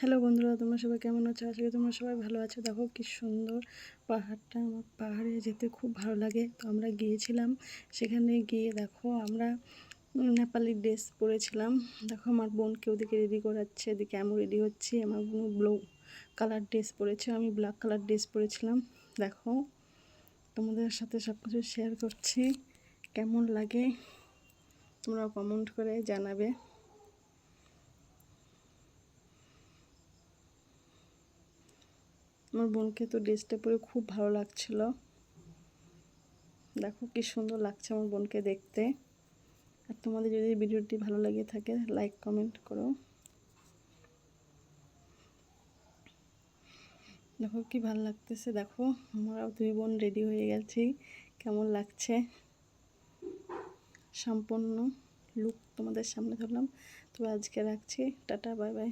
Hello বন্ধুরা, তোমরা সবাই কেমন আছো? আজকে তোমরা সবাই ভালো আছো। দেখো কি সুন্দর পাহাড়টা, আমার পাহাড়ে যেতে খুব ভালো লাগে। তো আমরা গিয়েছিলাম, সেখানে গিয়ে দেখো আমরা নেপালি ড্রেস পরেছিলাম। দেখো আমার বোনকে ওদিকে রেডি করাচ্ছে, এদিকে আমি রেডি হচ্ছি। আমার বোন ব্লু কালার ড্রেস পরেছে, আমি ব্ল্যাক কালার ড্রেস পরেছিলাম। দেখো, তোমাদের সাথে সব কিছু শেয়ার করছি, কেমন লাগে তোমরা কমেন্ট করে জানাবে। আমার বোনকে তো ড্রেসটা পরে খুব ভালো লাগছিল। দেখো কি সুন্দর লাগছে আমার বোনকে দেখতে। আর তোমাদের যদি ভিডিওটি ভালো লাগে থাকে লাইক কমেন্ট করো। দেখো কি ভালো লাগতেছে, দেখো। আমরাও দুই বোন রেডি হয়ে গেছি। কেমন লাগছে? সম্পূর্ণ লুক তোমাদের সামনে ধরলাম। তো আজকে রাখছি। Tata bye bye